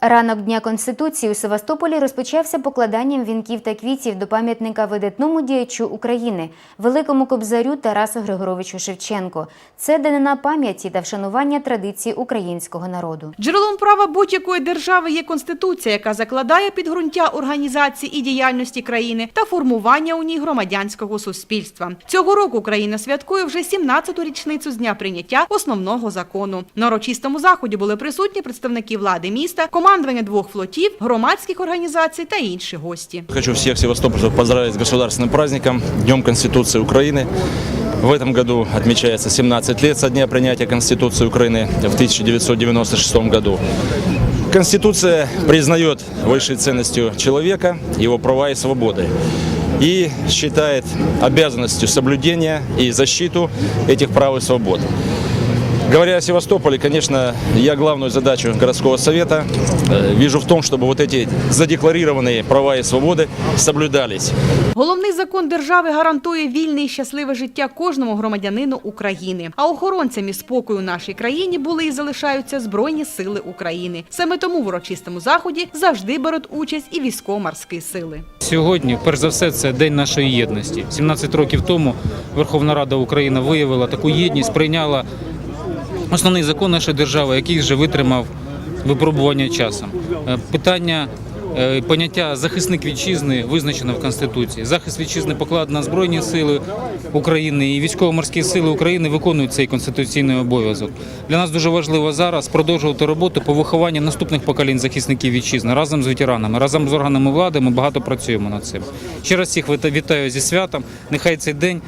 Ранок Дня Конституції у Севастополі розпочався покладанням вінків та квітів до пам'ятника видатному діячу України, великому кобзарю Тарасу Григоровичу Шевченко. Це данина пам'яті та вшанування традицій українського народу. Джерелом права будь-якої держави є конституція, яка закладає підґрунтя організації і діяльності країни та формування у ній громадянського суспільства. Цього року Україна святкує вже 17-ту річницю з дня прийняття основного закону. На урочистому заході були присутні представники влади міста, командування двох флотів, громадських організацій та інші гості. Хочу всех севастопольцев поздравить с государственным праздником, Днем Конституции Украины. В этом году отмечается 17 лет со дня принятия Конституции Украины в 1996 году. Конституция признает высшей ценностью человека, его права и свободы и считает обязанностью соблюдения и защиту этих прав и свобод. Говоря о Севастополе, конечно, я главную задачу городского совета э, вижу в том, чтобы вот эти задекларированные права и свободы соблюдались. Головний закон держави гарантує вільне і щасливе життя кожному громадянину України. А охоронцями спокою у нашій країні були і залишаються Збройні сили України. Саме тому в урочистому заході завжди беруть участь і військово-морські сили. Сьогодні, перш за все, це день нашої єдності. 17 років тому Верховна Рада України виявила таку єдність, прийняла основний закон нашої держави, який вже витримав випробування часом. Е, Питання е, поняття захисник вітчизни визначено в Конституції. Захист вітчизни покладено на Збройні сили України і військово-морські сили України виконують цей конституційний обов'язок. Для нас дуже важливо зараз продовжувати роботу по вихованню наступних поколінь захисників вітчизни разом з ветеранами, разом з органами влади. Ми багато працюємо над цим. Ще раз всіх вітаю зі святом. Нехай цей день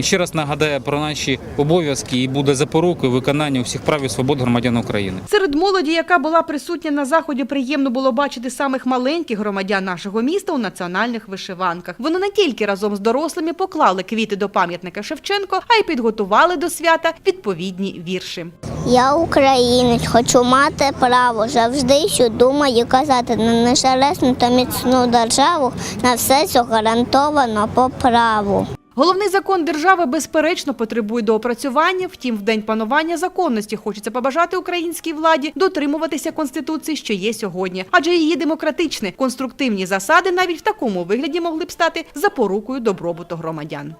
ще раз нагадає про наші обов'язки і буде запорукою виконання всіх прав і свобод громадян України. Серед молоді, яка була присутня на заході, приємно було бачити самих маленьких громадян нашого міста у національних вишиванках. Вони не тільки разом з дорослими поклали квіти до пам'ятника Шевченко, а й підготували до свята відповідні вірші. Я українець, хочу мати право завжди, що думаю казати на незалежну та міцну державу, на все що гарантовано по праву. Головний закон держави безперечно потребує доопрацювання. Втім, в день панування законності хочеться побажати українській владі дотримуватися конституції, що є сьогодні, адже її демократичні конструктивні засади навіть в такому вигляді могли б стати запорукою добробуту громадян.